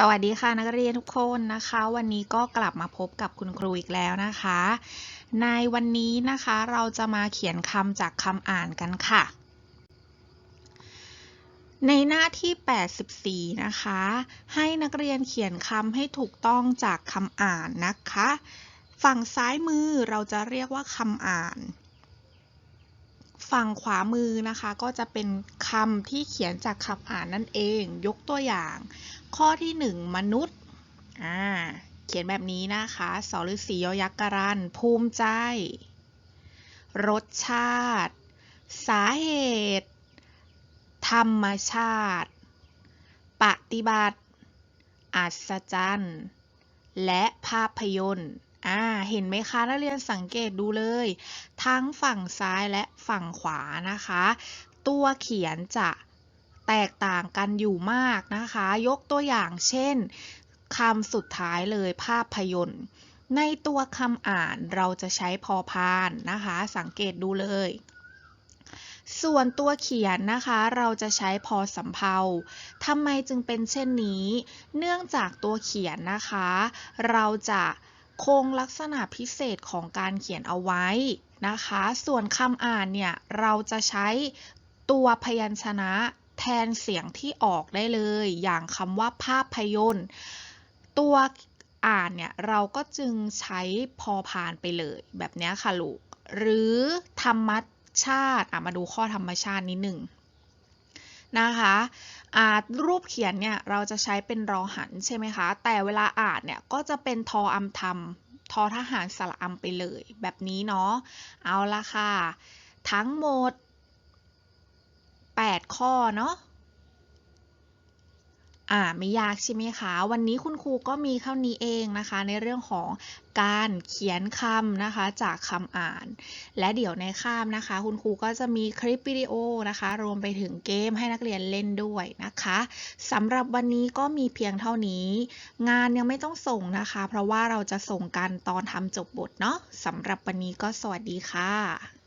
สวัสดีค่ะนักเรียนทุกคนนะคะ วันนี้ก็กลับมาพบกับคุณครูอีกแล้วนะคะ ในวันนี้นะคะเราจะมาเขียนคำจากคำอ่านกันค่ะ ในหน้าที่ 84 นะคะ ให้นักเรียนเขียนคำให้ถูกต้องจากคำอ่านนะคะ ฝั่งซ้ายมือเราจะเรียกว่าคำอ่าน ฝั่งขวามือนะคะก็จะเป็นคำที่เขียนจากคำอ่านนั่นเอง ยกตัวอย่าง ข้อที่ 1 มนุษย์อ่าเขียนแบบนี้นะคะสอฤษียอยักษ์กรัน ภูมิใจ รสชาติ สาเหตุ ธรรมชาติ ปฏิบัติ อัศจรรย์ และภาพยนตร์ อ่า เห็นไหมคะนักเรียนสังเกตดูเลย ทั้งฝั่งซ้ายและฝั่งขวานะคะ ตัวเขียนจะแตกต่างกันอยู่มากนะคะ ยกตัวอย่างเช่นคำสุดท้ายเลยภาพยนตร์ ในตัวคำอ่านเราจะใช้พอพานนะคะ สังเกตดูเลย ส่วนตัวเขียนนะคะ เราจะใช้พอสำเพาทำไมจึงเป็นเช่นนี้ เนื่องจากตัวเขียนนะคะ เราจะ คงลักษณะพิเศษของการเขียนเอาไว้นะคะ ส่วนคำอ่านเนี่ย เราจะใช้ตัวพยัญชนะแทนเสียงที่ออกได้เลย อย่างคำว่าภาพยนตร์ ตัวอ่านเนี่ย เราก็จึงใช้พอพานไปเลย แบบนี้ค่ะลูก หรือธรรมชาติ มาดูข้อธรรมชาตินิดหนึ่ง นะคะรูปเขียนเนี่ยเราจะใช้เป็นรอหันใช่ไหมคะ แต่เวลาอ่านเนี่ยก็จะเป็นทออำทำทอทหารสระอำไปเลย แบบนี้เนาะ เอาละค่ะ ทั้งหมด 8 ข้อเนาะ อ่าไม่ยากใช่ไหมคะ วันนี้คุณครูก็มีเท่านี้เองนะคะ ในเรื่องของการเขียนคำนะคะจากคำอ่าน และเดี๋ยวในข้ามนะคะ คุณครูก็จะมีคลิปวิดีโอนะคะ รวมไปถึงเกมให้นักเรียนเล่นด้วยนะคะสำหรับวันนี้ก็มีเพียงเท่านี้ งานยังไม่ต้องส่งนะคะ เพราะว่าเราจะส่งกันตอนทำจบบทเนาะสำหรับวันนี้ก็สวัสดีค่ะ